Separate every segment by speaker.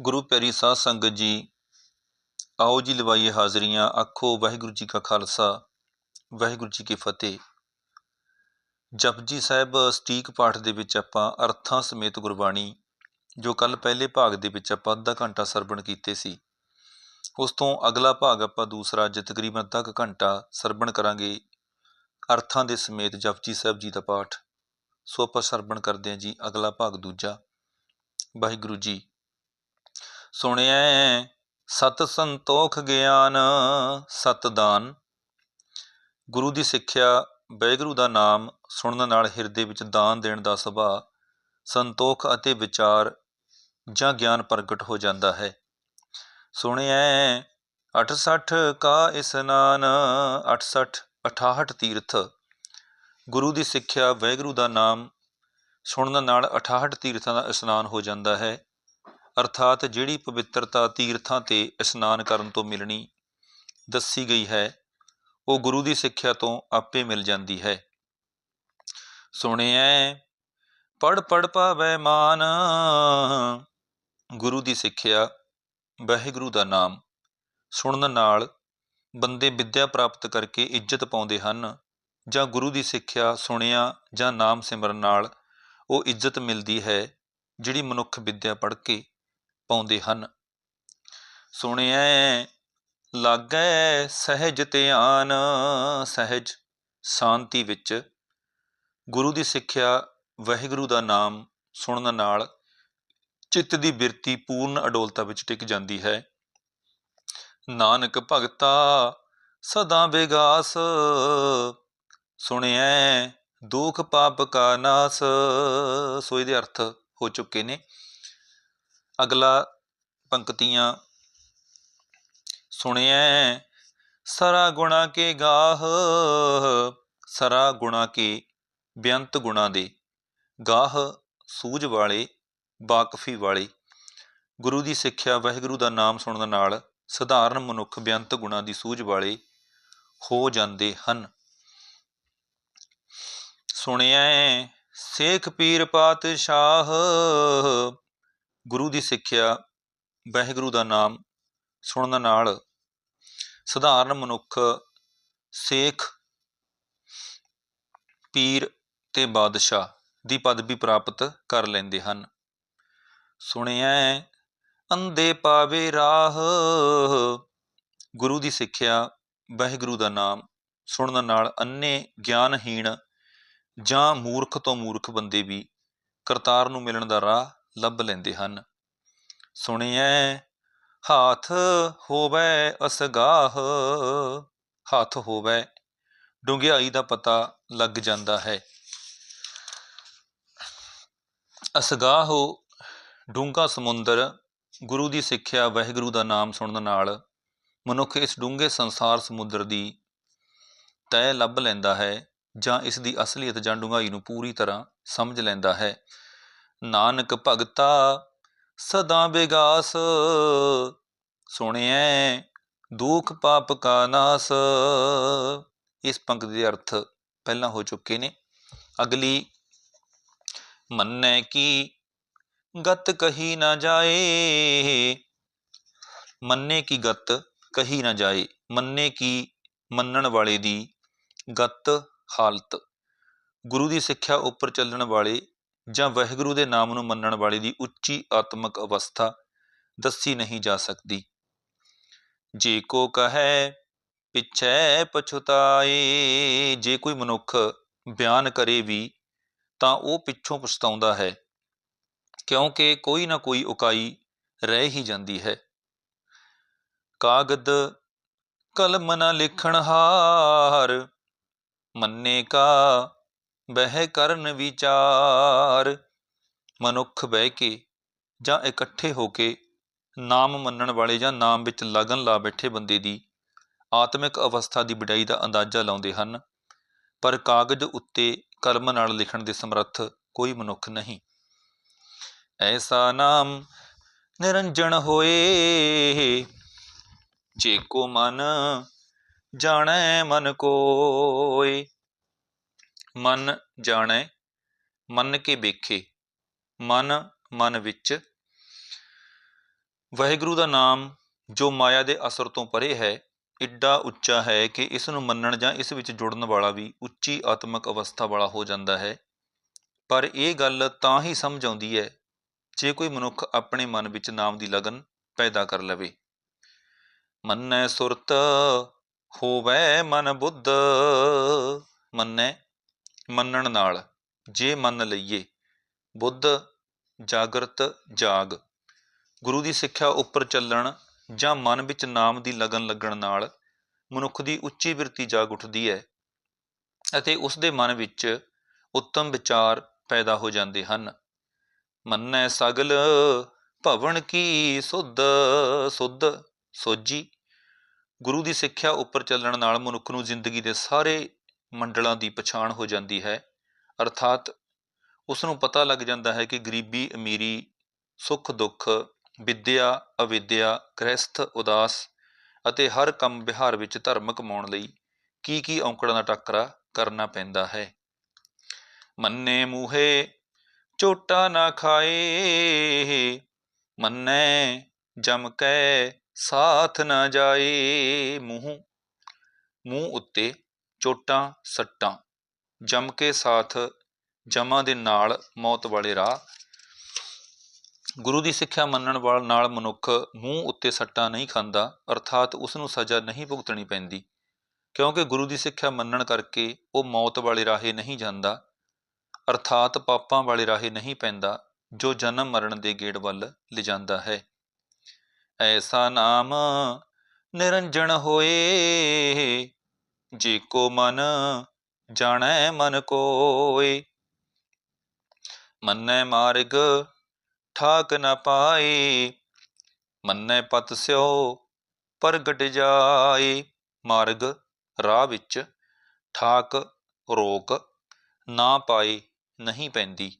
Speaker 1: ਗੁਰੂ ਪਿਆਰੀ ਸਾਧ ਸੰਗਤ ਜੀ, ਆਓ ਜੀ ਲਵਾਈਏ ਹਾਜ਼ਰੀਆਂ, ਆਖੋ ਵਾਹਿਗੁਰੂ ਜੀ ਕਾ ਖਾਲਸਾ, ਵਾਹਿਗੁਰੂ ਜੀ ਕੀ ਫਤਿਹ। ਜਪਜੀ ਸਾਹਿਬ, ਸਟੀਕ ਪਾਠ ਦੇ ਵਿੱਚ ਆਪਾਂ ਅਰਥਾਂ ਸਮੇਤ ਗੁਰਬਾਣੀ, ਜੋ ਕੱਲ ਪਹਿਲੇ ਭਾਗ ਦੇ ਵਿੱਚ ਆਪਾਂ ਅੱਧਾ ਘੰਟਾ ਸਰਵਣ ਕੀਤੇ ਸੀ, ਉਸ ਤੋਂ ਅਗਲਾ ਭਾਗ ਆਪਾਂ ਦੂਸਰਾ ਅੱਜ ਤਕਰੀਬਨ ਅੱਧਾ ਕੁ ਘੰਟਾ ਸਰਵਣ ਕਰਾਂਗੇ, ਅਰਥਾਂ ਦੇ ਸਮੇਤ ਜਪਜੀ ਸਾਹਿਬ ਜੀ ਦਾ ਪਾਠ। ਸੋ ਆਪਾਂ ਸਰਵਣ ਕਰਦੇ ਹਾਂ ਜੀ ਅਗਲਾ ਭਾਗ ਦੂਜਾ, ਵਾਹਿਗੁਰੂ ਜੀ ਸੁਣਿਐ, ਸਤ ਸੰਤੋਖ ਗਿਆਨ, ਸਤ ਦਾਨ। ਗੁਰੂ ਦੀ ਸਿੱਖਿਆ ਵਾਹਿਗੁਰੂ ਦਾ ਨਾਮ ਸੁਣਨ ਨਾਲ ਹਿਰਦੇ ਵਿੱਚ ਦਾਨ ਦੇਣ ਦਾ ਸੁਭਾਅ, ਸੰਤੋਖ ਅਤੇ ਵਿਚਾਰ ਜਾਂ ਗਿਆਨ ਪ੍ਰਗਟ ਹੋ ਜਾਂਦਾ ਹੈ। ਸੁਣਿਐ 68 ਕਾ ਇਸਨਾਨ 68 68 ਤੀਰਥ। ਗੁਰੂ ਦੀ ਸਿੱਖਿਆ ਵਾਹਿਗੁਰੂ ਦਾ ਨਾਮ ਸੁਣਨ ਨਾਲ 68 ਤੀਰਥਾਂ ਦਾ ਇਸ਼ਨਾਨ ਹੋ ਜਾਂਦਾ ਹੈ। ਅਰਥਾਤ ਜਿਹੜੀ ਪਵਿੱਤਰਤਾ ਤੀਰਥਾਂ ਤੇ ਇਸ਼ਨਾਨ ਕਰਨ ਤੋਂ ਮਿਲਣੀ ਦੱਸੀ ਗਈ ਹੈ, ਉਹ ਗੁਰੂ ਦੀ ਸਿੱਖਿਆ ਤੋਂ ਆਪੇ ਮਿਲ ਜਾਂਦੀ ਹੈ। ਸੁਣਿਆ ਪੜ ਪੜ ਪਾਵੈ ਮਾਨ। ਗੁਰੂ ਦੀ ਸਿੱਖਿਆ, ਵਾਹਿਗੁਰੂ ਦਾ ਨਾਮ। ਸੁਣਨ ਨਾਲ ਬੰਦੇ ਵਿੱਦਿਆ ਪ੍ਰਾਪਤ ਕਰਕੇ ਇੱਜ਼ਤ ਪਾਉਂਦੇ ਹਨ, ਜਾਂ ਗੁਰੂ ਦੀ ਸਿੱਖਿਆ ਸੁਣਿਆ ਜਾਂ ਨਾਮ ਸਿਮਰਨ ਨਾਲ ਉਹ ਇੱਜ਼ਤ ਮਿਲਦੀ ਹੈ, ਜਿਹੜੀ ਮਨੁੱਖ ਵਿੱਦਿਆ ਪੜ੍ਹ ਕੇ ਪਾਉਂਦੇ ਹਨ। ਸੁਣਿਐ, ਲਾਗੈ ਸਹਿਜ ਧਿਆਨ, ਸਹਿਜ ਸ਼ਾਂਤੀ ਵਿੱਚ। ਗੁਰੂ ਦੀ ਸਿੱਖਿਆ, ਵਾਹਿਗੁਰੂ ਦਾ ਨਾਮ ਸੁਣਨ ਨਾਲ ਚਿੱਤ ਦੀ ਬਿਰਤੀ ਪੂਰਨ ਅਡੋਲਤਾ ਵਿੱਚ ਟਿਕ ਜਾਂਦੀ ਹੈ। ਨਾਨਕ ਭਗਤਾ ਸਦਾ ਵਿਗਾਸ ਸੁਣਿਐ, ਦੁਖ ਪਾਪ ਕਾ ਨਾਸ। ਸੋ ਇਹਦੇ ਅਰਥ ਹੋ ਚੁੱਕੇ ਨੇ। ਅਗਲਾ ਪੰਕਤੀਆਂ ਸੁਣਿਐ ਸਰਾ ਗੁਣਾ ਕੇ ਗਾਹ, ਸਰਾ ਗੁਣਾ ਕੇ ਬੇਅੰਤ ਗੁਣਾ ਦੇ। ਗਾਹ ਸੂਝ ਵਾਲੇ, ਬਾਕਫੀ ਵਾਲੇ। ਗੁਰੂ ਦੀ ਸਿੱਖਿਆ, ਵਾਹਿਗੁਰੂ ਦਾ ਨਾਮ ਸੁਣਨ ਨਾਲ ਸਧਾਰਨ ਮਨੁੱਖ ਬੇਅੰਤ ਗੁਣਾ ਦੀ ਸੂਝ ਵਾਲੇ ਹੋ ਜਾਂਦੇ ਹਨ। ਸੁਣਿਐ ਸੇਖ ਪੀਰ ਪਾਤਸ਼ਾਹ ਗੁਰੂ ਦੀ ਸਿੱਖਿਆ, ਵਾਹਿਗੁਰੂ ਦਾ ਨਾਮ ਸੁਣਨ ਨਾਲ ਸਧਾਰਨ ਮਨੁੱਖ, ਸੇਖ, ਪੀਰ ਤੇ ਬਾਦਸ਼ਾਹ ਦੀ ਪਦਵੀ ਪ੍ਰਾਪਤ ਕਰ ਲੈਂਦੇ ਹਨ। ਸੁਣਿਆ ਅੰਦੇ ਪਾਵੇ ਰਾਹ। ਗੁਰੂ ਦੀ ਸਿੱਖਿਆ, ਵਾਹਿਗੁਰੂ ਦਾ ਨਾਮ ਸੁਣਨ ਨਾਲ ਅੰਨੇ ਗਿਆਨਹੀਣ ਜਾਂ ਮੂਰਖ ਤੋਂ ਮੂਰਖ ਬੰਦੇ ਵੀ ਕਰਤਾਰ ਨੂੰ ਮਿਲਣ ਦਾ ਰਾਹ ਲੱਭ ਲੈਂਦੇ ਹਨ। ਸੁਣਿਐ, ਹਾਥ ਹੋਵੇ ਅਸਗਾਹ, ਹੱਥ ਹੋਵੇ ਡੁੰਗਿਆਈ ਦਾ ਪਤਾ ਲੱਗ ਜਾਂਦਾ ਹੈ। ਅਸਗਾਹ, ਡੂੰਘਾ ਸਮੁੰਦਰ, ਗੁਰੂ ਦੀ ਸਿੱਖਿਆ, ਵਾਹਿਗੁਰੂ ਦਾ ਨਾਮ ਸੁਣਨ ਨਾਲ ਮਨੁੱਖ ਇਸ ਡੂੰਘੇ ਸੰਸਾਰ ਸਮੁੰਦਰ ਦੀ ਤੈ ਲੱਭ ਲੈਂਦਾ ਹੈ ਜਾਂ ਇਸ ਦੀ ਅਸਲੀਅਤ ਜਾਂ ਡੂੰਘਾਈ ਨੂੰ ਪੂਰੀ ਤਰ੍ਹਾਂ ਸਮਝ ਲੈਂਦਾ ਹੈ। ਨਾਨਕ ਭਗਤਾ ਸਦਾ ਵਿਗਾਸ ਸੁਣਿਐ ਦੁਖ ਪਾਪ ਕਾ ਨਾਸ। ਇਸ ਪੰਕਤੀ ਦੇ ਅਰਥ ਪਹਿਲਾਂ ਹੋ ਚੁੱਕੇ ਨੇ। ਅਗਲੀ, ਮੰਨੈ ਕੀ ਗਤ ਕਹੀ ਨਾ ਜਾਏ। ਮੰਨੇ ਕੀ ਗਤ ਕਹੀ ਨਾ ਜਾਏ। ਮੰਨੇ ਕੀ ਮੰਨਣ ਵਾਲੇ ਦੀ ਗਤ ਹਾਲਤ। ਗੁਰੂ ਦੀ ਸਿੱਖਿਆ ਉੱਪਰ ਚੱਲਣ ਵਾਲੇ ਜਾਂ ਵਾਹਿਗੁਰੂ ਦੇ ਨਾਮ ਨੂੰ ਮੰਨਣ ਵਾਲੇ ਦੀ ਉੱਚੀ ਆਤਮਿਕ ਅਵਸਥਾ ਦੱਸੀ ਨਹੀਂ ਜਾ ਸਕਦੀ। ਜੇ ਕੋ ਕਹੈ, ਪਿਛੈ ਪਛਤਾਏ, ਜੇ ਕੋਈ ਮਨੁੱਖ ਬਿਆਨ ਕਰੇ ਵੀ, ਤਾਂ ਉਹ ਪਿੱਛੋਂ ਪਛਤਾਉਂਦਾ ਹੈ, ਕਿਉਂਕਿ ਕੋਈ ਨਾ ਕੋਈ ਉਕਾਈ ਰਹਿ ਹੀ ਜਾਂਦੀ ਹੈ। ਕਾਗਦ ਕਲਮ ਨਾ ਲਿਖਣ ਹਾਰ, ਮੰਨੇ ਕਾ ਬਹਿ ਕਰਨ ਵਿਚਾਰ। ਮਨੁੱਖ ਬਹਿ ਕੇ ਜਾਂ ਇਕੱਠੇ ਹੋ ਕੇ ਨਾਮ ਮੰਨਣ ਵਾਲੇ ਜਾਂ ਨਾਮ ਵਿੱਚ ਲਗਨ ਲਾ ਬੈਠੇ ਬੰਦੇ ਦੀ ਆਤਮਿਕ ਅਵਸਥਾ ਦੀ ਵਿਡਾਈ ਦਾ ਅੰਦਾਜ਼ਾ ਲਾਉਂਦੇ ਹਨ, ਪਰ ਕਾਗਜ਼ ਉੱਤੇ ਕਲਮ ਨਾਲ ਲਿਖਣ ਦੇ ਸਮਰੱਥ ਕੋਈ ਮਨੁੱਖ ਨਹੀਂ। ਐਸਾ ਨਾਮ ਨਿਰੰਜਨ ਹੋਏ, ਜੇ ਕੋ ਮਨ ਜਾਣੈ ਮਨ ਕੋਏ ਮਨ ਜਾਣੈ, ਮੰਨ ਕੇ ਵੇਖੇ। ਮਨ ਮਨ ਵਿੱਚ ਵਾਹਿਗੁਰੂ ਦਾ ਨਾਮ ਜੋ ਮਾਇਆ ਦੇ ਅਸਰ ਤੋਂ ਪਰੇ ਹੈ ਇੱਡਾ ਉੱਚਾ ਹੈ ਕਿ ਇਸ ਨੂੰ ਮੰਨਣ ਜਾਂ ਇਸ ਵਿੱਚ ਜੁੜਨ ਵਾਲਾ ਵੀ ਉੱਚੀ ਆਤਮਿਕ ਅਵਸਥਾ ਵਾਲਾ ਹੋ ਜਾਂਦਾ ਹੈ। ਪਰ ਇਹ ਗੱਲ ਤਾਂ ਹੀ ਸਮਝ ਆਉਂਦੀ ਹੈ, ਜੇ ਕੋਈ ਮਨੁੱਖ ਆਪਣੇ ਮਨ ਵਿੱਚ ਨਾਮ ਦੀ ਲਗਨ ਪੈਦਾ ਕਰ ਲਵੇ। ਮੰਨੈ ਸੁਰਤ, ਹੋਵੈ ਮਨ ਬੁੱਧ, ਮੰਨੈ ਮੰਨਣ ਨਾਲ, ਜੇ ਮੰਨ ਲਈਏ, ਬੁੱਧ ਜਾਗਰਤ ਜਾਗ, ਗੁਰੂ ਦੀ ਸਿੱਖਿਆ ਉੱਪਰ ਚੱਲਣ ਜਾਂ ਮਨ ਵਿੱਚ ਨਾਮ ਦੀ ਲਗਨ ਲੱਗਣ ਨਾਲ ਮਨੁੱਖ ਦੀ ਉੱਚੀ ਬਿਰਤੀ ਜਾਗ ਉੱਠਦੀ ਹੈ ਅਤੇ ਉਸ ਦੇ ਮਨ ਵਿੱਚ ਉੱਤਮ ਵਿਚਾਰ ਪੈਦਾ ਹੋ ਜਾਂਦੇ ਹਨ। ਮੰਨੈ ਸਗਲ, ਭਵਨ ਕੀ ਸੁਧ ਸੁਧ ਸੋਜੀ ਗੁਰੂ ਦੀ ਸਿੱਖਿਆ ਉੱਪਰ ਚੱਲਣ ਨਾਲ ਮਨੁੱਖ ਨੂੰ ਜ਼ਿੰਦਗੀ ਦੇ ਸਾਰੇ ਮੰਡਲਾਂ ਦੀ ਪਛਾਣ ਹੋ ਜਾਂਦੀ ਹੈ। ਅਰਥਾਤ ਉਸ ਨੂੰ ਪਤਾ ਲੱਗ ਜਾਂਦਾ ਹੈ ਕਿ ਗਰੀਬੀ, ਅਮੀਰੀ, ਸੁੱਖ, ਦੁੱਖ, ਵਿਦਿਆ, ਅਵਿਦਿਆ, ਗ੍ਰਸਥ, ਉਦਾਸ ਅਤੇ ਹਰ ਕੰਮ ਵਿਹਾਰ ਵਿੱਚ ਧਰਮ ਕਮਾਉਣ ਲਈ ਕੀ ਕੀ ਔਂਕੜਾਂ ਦਾ ਟੱਕਰਾ ਕਰਨਾ ਪੈਂਦਾ ਹੈ। ਮੰਨੇ ਮੂਹੇ, ਝੋਟਾ ਨਾ ਖਾਏ, ਮੰਨੇ ਜਮ ਕੈ ਸਾਥ ਨਾ ਜਾਏ, ਮੂੰਹ ਮੂੰਹ ਉੱਤੇ ਚੋਟਾਂ ਸੱਟਾਂ। ਜਮ ਕੇ ਸਾਥ ਜਮਾਂ ਦੇ ਨਾਲ ਮੌਤ ਵਾਲੇ ਰਾਹ। ਗੁਰੂ ਦੀ ਸਿੱਖਿਆ ਮੰਨਣ ਵਾਲ ਨਾਲ ਮਨੁੱਖ ਮੂੰਹ ਉੱਤੇ ਸੱਟਾਂ ਨਹੀਂ ਖਾਂਦਾ, ਅਰਥਾਤ ਉਸ ਨੂੰ ਸਜ਼ਾ ਨਹੀਂ ਭੁਗਤਣੀ ਪੈਂਦੀ। ਕਿਉਂਕਿ ਗੁਰੂ ਦੀ ਸਿੱਖਿਆ ਮੰਨਣ ਕਰਕੇ ਉਹ ਮੌਤ ਵਾਲੇ ਰਾਹੇ ਨਹੀਂ ਜਾਂਦਾ, ਅਰਥਾਤ ਪਾਪਾਂ ਵਾਲੇ ਰਾਹੇ ਨਹੀਂ ਪੈਂਦਾ, ਜੋ ਜਨਮ ਮਰਨ ਦੇ ਗੇੜ ਵੱਲ ਲਿਜਾਂਦਾ ਹੈ। ਐਸਾ ਨਾਮ ਨਿਰੰਜਨ ਹੋਏ ਜੇ ਕੋ ਮਨ ਜਾਣੈ ਮਨ ਕੋਏ ਮੰਨੈ ਮਾਰਗ ਠਾਕ ਨ ਪਾਏ ਮੰਨੈ ਪਤ ਸਿਓ ਪ੍ਰਗਟ ਜਾਏ ਮਾਰਗ ਰਾਹ ਵਿੱਚ ਠਾਕ ਰੋਕ ਨਾ ਪਾਏ ਨਹੀਂ ਪੈਂਦੀ।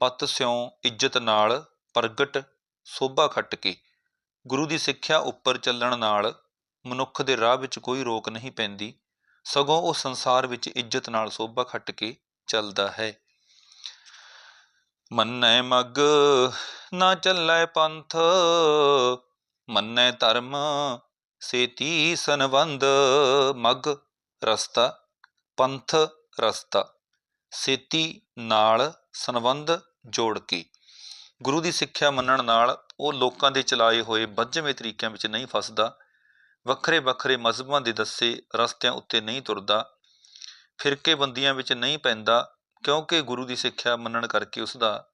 Speaker 1: ਪਤ ਸਿਉ ਇੱਜ਼ਤ ਨਾਲ ਪ੍ਰਗਟ ਸੋਭਾ ਖੱਟ ਕੇ ਗੁਰੂ ਦੀ ਸਿੱਖਿਆ ਉੱਪਰ ਚੱਲਣ ਨਾਲ ਮਨੁੱਖ ਦੇ ਰਾਹ ਵਿੱਚ ਕੋਈ ਰੋਕ ਨਹੀਂ ਪੈਂਦੀ। ਸਗੋਂ ਉਹ ਸੰਸਾਰ ਵਿੱਚ ਇੱਜ਼ਤ ਨਾਲ ਸੋਭਾ ਖੱਟ ਕੇ ਚੱਲਦਾ ਹੈ। ਮੰਨੈ ਮਗ, ਨਾ ਚੱਲੈ ਪੰਥ, ਮੰਨੈ ਧਰਮ, ਸੇਤੀ ਸੰਬੰਧ ਮਗ ਰਸਤਾ, ਪੰਥ ਰਸਤਾ, ਸੇਤੀ ਨਾਲ ਸੰਬੰਧ ਜੋੜ ਕੇ। ਗੁਰੂ ਦੀ ਸਿੱਖਿਆ ਮੰਨਣ ਨਾਲ ਉਹ ਲੋਕਾਂ ਦੇ ਚਲਾਏ ਹੋਏ ਬੱਝਵੇਂ ਤਰੀਕਿਆਂ ਵਿੱਚ ਨਹੀਂ ਫਸਦਾ ਵੱਖਰੇ ਵੱਖਰੇ ਮਜ਼ਹਬਾਂ ਦੇ ਦੱਸੇ ਰਸਤਿਆਂ ਉੱਤੇ ਨਹੀਂ ਤੁਰਦਾ, ਫਿਰਕੇ ਬੰਦੀਆਂ ਵਿੱਚ ਨਹੀਂ ਪੈਂਦਾ, ਕਿਉਂਕਿ ਗੁਰੂ ਦੀ ਸਿੱਖਿਆ ਮੰਨਣ ਕਰਕੇ ਉਸ ਦਾ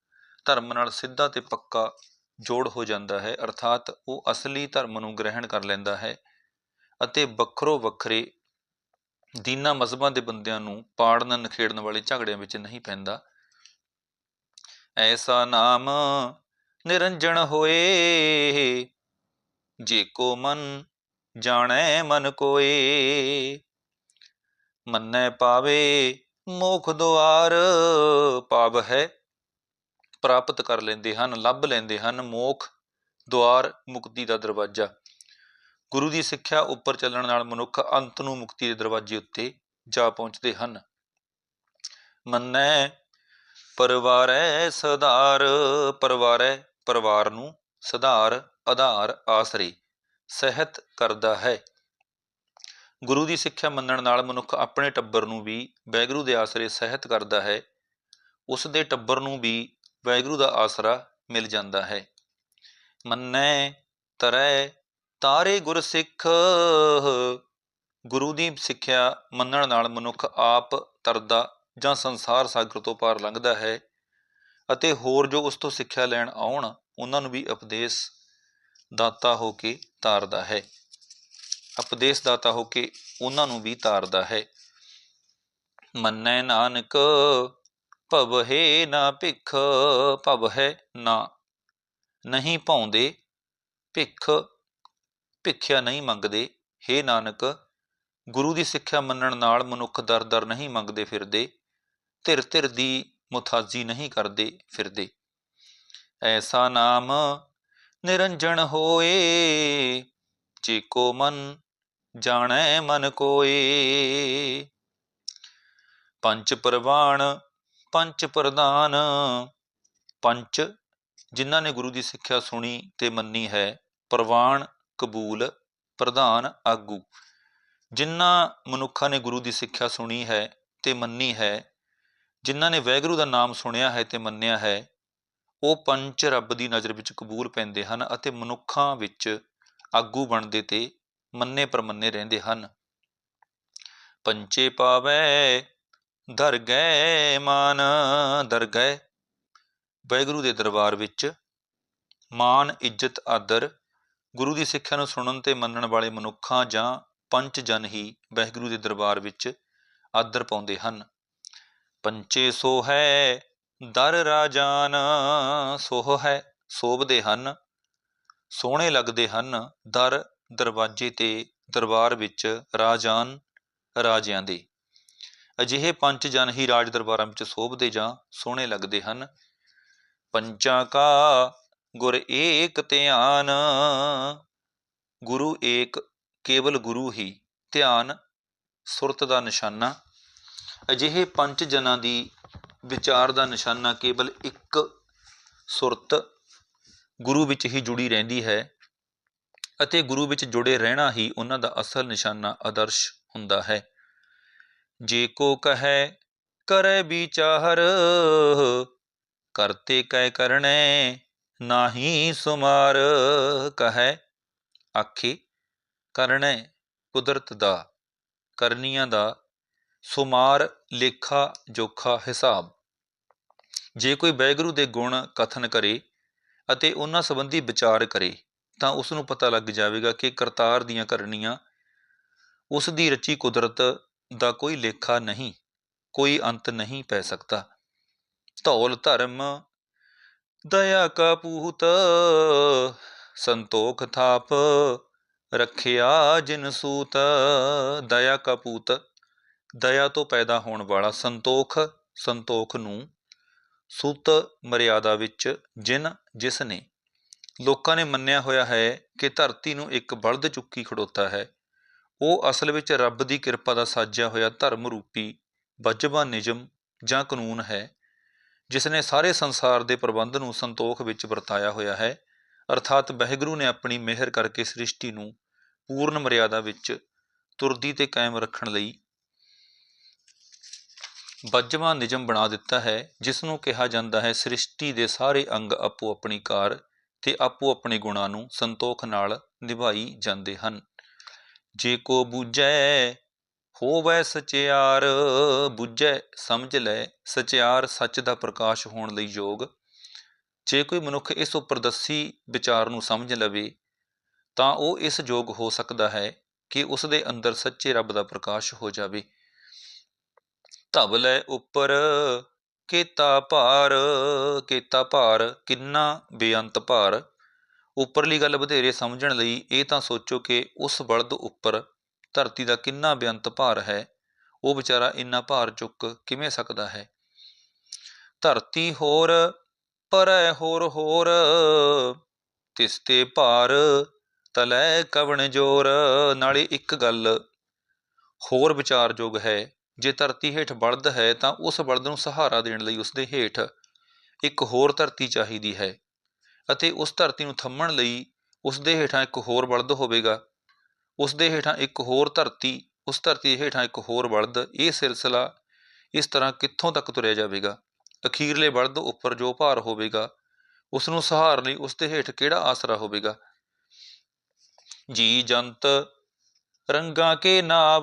Speaker 1: ਧਰਮ ਨਾਲ ਸਿੱਧਾ ਤੇ ਪੱਕਾ ਜੋੜ ਹੋ ਜਾਂਦਾ ਹੈ, ਅਰਥਾਤ ਉਹ ਅਸਲੀ ਧਰਮ ਨੂੰ ਗ੍ਰਹਿਣ ਕਰ ਲੈਂਦਾ ਹੈ ਅਤੇ ਵੱਖਰੋ ਵੱਖਰੇ ਦੀਨਾ ਮਜ਼ਹਬਾਂ ਦੇ ਬੰਦਿਆਂ ਨੂੰ ਪਾੜਨ, ਨਖੇੜਨ ਵਾਲੇ ਝਗੜਿਆਂ ਵਿੱਚ ਨਹੀਂ ਪੈਂਦਾ। ਐਸਾ ਨਾਮ ਨਿਰੰਜਨ ਹੋਏ, ਜੇ ਕੋ ਮਨ ਜਾਣੈ ਮਨ ਕੋਏ। ਮੰਨੈ ਪਾਵੇ ਮੋਖ ਦੁਆਰ, ਪਾਵ ਹੈ ਪ੍ਰਾਪਤ ਕਰ ਲੈਂਦੇ ਹਨ, ਲੱਭ ਲੈਂਦੇ ਹਨ ਮੋਖ ਦੁਆਰ ਮੁਕਤੀ ਦਾ ਦਰਵਾਜ਼ਾ। ਗੁਰੂ ਦੀ ਸਿੱਖਿਆ ਉੱਪਰ ਚੱਲਣ ਨਾਲ ਮਨੁੱਖ ਅੰਤ ਨੂੰ ਮੁਕਤੀ ਦੇ ਦਰਵਾਜ਼ੇ ਉੱਤੇ ਜਾ ਪਹੁੰਚਦੇ ਹਨ। ਮੰਨੈ ਪਰਵਾਰੈ ਸਧਾਰ, ਪਰਵਾਰੈ ਪਰਿਵਾਰ ਨੂੰ ਸਧਾਰ ਆਧਾਰ ਆਸਰੇ। ਸਹਿਤ ਕਰਦਾ ਹੈ। ਗੁਰੂ ਦੀ ਸਿੱਖਿਆ ਮੰਨਣ ਨਾਲ ਮਨੁੱਖ ਆਪਣੇ ਟੱਬਰ ਨੂੰ ਵੀ ਵੈਗਰੂ ਦੇ ਆਸਰੇ ਸਹਿਤ ਕਰਦਾ ਹੈ। ਉਸ ਦੇ ਟੱਬਰ ਨੂੰ ਵੀ ਵੈਗਰੂ ਦਾ ਆਸਰਾ ਮਿਲ ਜਾਂਦਾ ਹੈ। ਮੰਨੈ, ਤਰੈ, ਤਾਰੇ ਗੁਰ ਸਿੱਖ। ਗੁਰੂ ਦੀ ਸਿੱਖਿਆ ਮੰਨਣ ਨਾਲ ਮਨੁੱਖ ਆਪ ਤਰਦਾ ਜਾਂ ਸੰਸਾਰ ਸਾਗਰ ਤੋਂ ਪਾਰ ਲੰਘਦਾ ਹੈ ਅਤੇ ਹੋਰ ਜੋ ਉਸ ਤੋਂ ਸਿੱਖਿਆ ਲੈਣ ਆਉਣ, ਉਹਨਾਂ ਨੂੰ ਵੀ ਉਪਦੇਸ਼ ਦਾਤਾ ਹੋ ਕੇ ਤਾਰਦਾ ਹੈ। ਉਪਦੇਸ਼ ਦਾਤਾ ਹੋ ਕੇ ਉਹਨਾਂ ਨੂੰ ਵੀ ਤਾਰਦਾ ਹੈ। ਮੰਨੈ ਨਾਨਕ, ਭਵ ਹੈ ਨਾ ਭਿਖ, ਭਵ ਹੈ ਨਾ। ਨਹੀਂ ਪਾਉਂਦੇ ਭਿਖ, ਭਿਖਿਆ ਨਹੀਂ ਮੰਗਦੇ। ਹੇ ਨਾਨਕ, ਗੁਰੂ ਦੀ ਸਿੱਖਿਆ ਮੰਨਣ ਨਾਲ ਮਨੁੱਖ ਦਰ ਦਰ ਨਹੀਂ ਮੰਗਦੇ ਫਿਰਦੇ, ਧਿਰ ਧਿਰ ਦੀ ਮੁਥਾਜੀ ਨਹੀਂ ਕਰਦੇ ਫਿਰਦੇ। ਐਸਾ ਨਾਮ ਨਿਰੰਜਨ ਹੋਏ, ਜੇ ਕੋ ਮਨ ਜਾਣੈ, ਮਨ ਕੋਏ। ਪੰਜ ਪ੍ਰਵਾਨ ਪੰਜ ਪ੍ਰਧਾਨ, ਪੰਜ ਜਿਨ੍ਹਾਂ ਨੇ ਗੁਰੂ ਦੀ ਸਿੱਖਿਆ ਸੁਣੀ ਤੇ ਮੰਨੀ ਹੈ ਪ੍ਰਵਾਨ ਕਬੂਲ, ਪ੍ਰਧਾਨ, ਆਗੂ। ਜਿਨ੍ਹਾਂ ਮਨੁੱਖਾਂ ਨੇ ਗੁਰੂ ਦੀ ਸਿੱਖਿਆ ਸੁਣੀ ਹੈ ਤੇ ਮੰਨੀ ਹੈ, ਜਿਨ੍ਹਾਂ ਨੇ ਵੈਗੁਰੂ ਦਾ ਨਾਮ ਸੁਣਿਆ ਹੈ ਤੇ ਮੰਨਿਆ ਹੈ ਉਹ ਪੰਚ ਰੱਬ ਦੀ ਨਜ਼ਰ ਵਿੱਚ ਕਬੂਲ ਪੈਂਦੇ ਹਨ ਅਤੇ ਮਨੁੱਖਾਂ ਵਿੱਚ ਆਗੂ ਬਣਦੇ ਤੇ ਮੰਨੇ ਪਰਮੰਨੇ ਰਹਿੰਦੇ ਹਨ। ਪੰਚੇ ਪਾਵੈ ਦਰ ਗਏ ਮਾਨ ਦਰ ਗਏ ਵਾਹਿਗੁਰੂ ਦੇ ਦਰਬਾਰ ਵਿੱਚ ਮਾਨ, ਇੱਜ਼ਤ, ਆਦਰ, ਗੁਰੂ ਦੀ ਸਿੱਖਿਆ ਨੂੰ ਸੁਣਨ ਤੇ ਮੰਨਣ ਵਾਲੇ ਮਨੁੱਖਾਂ ਜਾਂ ਪੰਚ ਜਨ ਹੀ ਵਾਹਿਗੁਰੂ ਦੇ ਦਰਬਾਰ ਵਿੱਚ ਆਦਰ ਪਾਉਂਦੇ ਹਨ। ਪੰਚੇ ਸੋ ਹੈ ਦਰ ਰਾਜਾਨ, ਸੋਹ ਹੈ, ਸੋਭਦੇ ਹਨ, ਸੋਹਣੇ ਲੱਗਦੇ ਹਨ, ਦਰ ਦਰਵਾਜ਼ੇ ਤੇ, ਦਰਬਾਰ ਵਿੱਚ ਰਾਜਾਨ, ਰਾਜਿਆਂ ਦੇ। ਅਜਿਹੇ ਪੰਜ ਜਨ ਹੀ ਰਾਜ ਦਰਬਾਰਾਂ ਵਿੱਚ ਸੋਭਦੇ ਜਾਂ ਸੋਹਣੇ ਲੱਗਦੇ ਹਨ। ਪੰਚਾਂ ਕਾ ਗੁਰ ਏਕ ਧਿਆਨ, ਗੁਰੂ ਏਕ ਕੇਵਲ ਗੁਰੂ ਹੀ ਧਿਆਨ, ਸੁਰਤ ਦਾ ਨਿਸ਼ਾਨਾ। ਅਜਿਹੇ ਪੰਜ ਜਨਾਂ ਦੀ ਵਿਚਾਰ ਦਾ ਨਿਸ਼ਾਨਾ ਕੇਵਲ ਇੱਕ ਸੁਰਤ ਗੁਰੂ ਵਿੱਚ ਹੀ ਜੁੜੀ ਰਹਿੰਦੀ ਹੈ ਅਤੇ ਗੁਰੂ ਵਿੱਚ ਜੁੜੇ ਰਹਿਣਾ ਹੀ ਉਹਨਾਂ ਦਾ ਅਸਲ ਨਿਸ਼ਾਨਾ ਆਦਰਸ਼ ਹੁੰਦਾ ਹੈ। ਜੇ ਕੋ ਕਹੈ, ਕਰੈ ਵਿਚਾਰ, ਕਰਤੇ ਕੈ ਕਰਣੈ, ਨਾਹੀ ਸੁਮਾਰ, ਕਹੈ, ਆਖੇ, ਕਰਣੈ ਕੁਦਰਤ ਦਾ, ਕਰਨੀਆਂ ਦਾ ਸੁਮਾਰ, ਲੇਖਾ, ਜੋਖਾ, ਹਿਸਾਬ। ਜੇ ਕੋਈ ਵਾਹਿਗੁਰੂ ਦੇ ਗੁਣ ਕਥਨ ਕਰੇ ਅਤੇ ਉਹਨਾਂ ਸੰਬੰਧੀ ਵਿਚਾਰ ਕਰੇ, ਤਾਂ ਉਸ ਨੂੰ ਪਤਾ ਲੱਗ ਜਾਵੇਗਾ ਕਿ ਕਰਤਾਰ ਦੀਆਂ ਕਰਨੀਆਂ, ਉਸ ਦੀ ਰਚੀ ਕੁਦਰਤ ਦਾ ਕੋਈ ਲੇਖਾ ਨਹੀਂ, ਕੋਈ ਅੰਤ ਨਹੀਂ ਪੈ ਸਕਦਾ। ਧੌਲ ਧਰਮ, ਦਇਆ ਕਾ ਪੂਤ, ਸੰਤੋਖ ਥਾਪ, ਰੱਖਿਆ ਜਿਨ ਸੂਤ, ਦਇਆ ਕਾ ਪੂਤ। ਦਇਆ ਤੋਂ ਪੈਦਾ ਹੋਣ ਵਾਲਾ ਸੰਤੋਖ ਸੰਤੋਖ ਨੂੰ ਸੁਤ ਮਰਿਆਦਾ ਵਿੱਚ ਜਿਨ ਜਿਸ ਨੇ ਲੋਕਾਂ ਨੇ ਮੰਨਿਆ ਹੋਇਆ ਹੈ ਕਿ ਧਰਤੀ ਨੂੰ ਇੱਕ ਬਲਦ ਚੁੱਕੀ ਖੜੋਤਾ ਹੈ, ਉਹ ਅਸਲ ਵਿੱਚ ਰੱਬ ਦੀ ਕਿਰਪਾ ਦਾ ਸਾਜਿਆ ਹੋਇਆ ਧਰਮ ਰੂਪੀ ਵਜਬਾ ਨਿਯਮ ਜਾਂ ਕਾਨੂੰਨ ਹੈ, ਜਿਸ ਨੇ ਸਾਰੇ ਸੰਸਾਰ ਦੇ ਪ੍ਰਬੰਧ ਨੂੰ ਸੰਤੋਖ ਵਿੱਚ ਵਰਤਾਇਆ ਹੋਇਆ ਹੈ, ਅਰਥਾਤ ਵਾਹਿਗੁਰੂ ਨੇ ਆਪਣੀ ਮਿਹਰ ਕਰਕੇ ਸ੍ਰਿਸ਼ਟੀ ਨੂੰ ਪੂਰਨ ਮਰਿਆਦਾ ਵਿੱਚ ਤੁਰਦੀ ਤੇ ਕਾਇਮ ਰੱਖਣ ਲਈ ਵਜਵਾ ਨਿਯਮ ਬਣਾ ਦਿੱਤਾ ਹੈ ਜਿਸ ਨੂੰ ਕਿਹਾ ਜਾਂਦਾ ਹੈ, ਸ੍ਰਿਸ਼ਟੀ ਦੇ ਸਾਰੇ ਅੰਗ ਆਪੋ ਆਪਣੀ ਕਾਰ ਤੇ ਆਪੋ ਆਪਣੇ ਗੁਣਾਂ ਨੂੰ ਸੰਤੋਖ ਨਾਲ ਨਿਭਾਈ ਜਾਂਦੇ ਹਨ। ਜੇ ਕੋ ਬੂਝੈ, ਹੋਵੈ ਸਚਿਆਰ, ਬੁੱਝੈ ਸਮਝ ਲੈ, ਸਚਿਆਰ ਸੱਚ ਦਾ ਪ੍ਰਕਾਸ਼ ਹੋਣ ਲਈ ਯੋਗ। ਜੇ ਕੋਈ ਮਨੁੱਖ ਇਸ ਉਪਰਦਸੀ ਵਿਚਾਰ ਨੂੰ ਸਮਝ ਲਵੇ, ਤਾਂ ਉਹ ਇਸ ਯੋਗ ਹੋ ਸਕਦਾ ਹੈ ਕਿ ਉਸ ਦੇ ਅੰਦਰ ਸੱਚੇ ਰੱਬ ਦਾ ਪ੍ਰਕਾਸ਼ ਹੋ ਜਾਵੇ। ਧਵਲੇ ਉੱਪਰ ਕੀਤਾ ਭਾਰ ਕੀਤਾ ਭਾਰ ਕਿੰਨਾ ਬੇਅੰਤ ਭਾਰ? ਉੱਪਰਲੀ ਗੱਲ ਵਧੇਰੇ ਸਮਝਣ ਲਈ ਇਹ ਤਾਂ ਸੋਚੋ ਕਿ ਉਸ ਬਲਦ ਉੱਪਰ ਧਰਤੀ ਦਾ ਕਿੰਨਾ ਬੇਅੰਤ ਭਾਰ ਹੈ, ਉਹ ਵਿਚਾਰਾ ਇੰਨਾ ਭਾਰ ਚੁੱਕ ਕਿਵੇਂ ਸਕਦਾ ਹੈ? ਧਰਤੀ ਹੋਰ, ਪਰੈ ਹੋਰ ਹੋਰ, ਤਿਸ ਤੇ ਭਾਰ ਤਲੈ ਕਵਣ ਜੋਰ, ਨਾਲੇ ਇੱਕ ਗੱਲ ਹੋਰ ਵਿਚਾਰਯੋਗ ਹੈ ਜੇ ਧਰਤੀ ਹੇਠ ਬਲਦ ਹੈ ਤਾਂ ਉਸ ਬਲਦ ਨੂੰ ਸਹਾਰਾ ਦੇਣ ਲਈ ਉਸਦੇ ਹੇਠ ਇੱਕ ਹੋਰ ਧਰਤੀ ਚਾਹੀਦੀ ਹੈ ਅਤੇ ਉਸ ਧਰਤੀ ਨੂੰ ਥੰਮਣ ਲਈ ਉਸਦੇ ਹੇਠਾਂ ਇੱਕ ਹੋਰ ਬਲਦ ਹੋਵੇਗਾ। ਉਸਦੇ ਹੇਠਾਂ ਇੱਕ ਹੋਰ ਧਰਤੀ, ਉਸ ਧਰਤੀ ਦੇ ਹੇਠਾਂ ਇੱਕ ਹੋਰ ਬਲਦ, ਇਹ ਸਿਲਸਿਲਾ ਇਸ ਤਰ੍ਹਾਂ ਕਿੱਥੋਂ ਤੱਕ ਤੁਰਿਆ ਜਾਵੇਗਾ? ਅਖੀਰਲੇ ਬਲਦ ਉੱਪਰ ਜੋ ਭਾਰ ਹੋਵੇਗਾ, ਉਸ ਨੂੰ ਸਹਾਰਨ ਲਈ ਉਸ ਦੇ ਹੇਠ ਕਿਹੜਾ ਆਸਰਾ ਹੋਵੇਗਾ? ਜੀ ਜੰਤ ਰੰਗਾਂ ਕੇ ਨਾਵ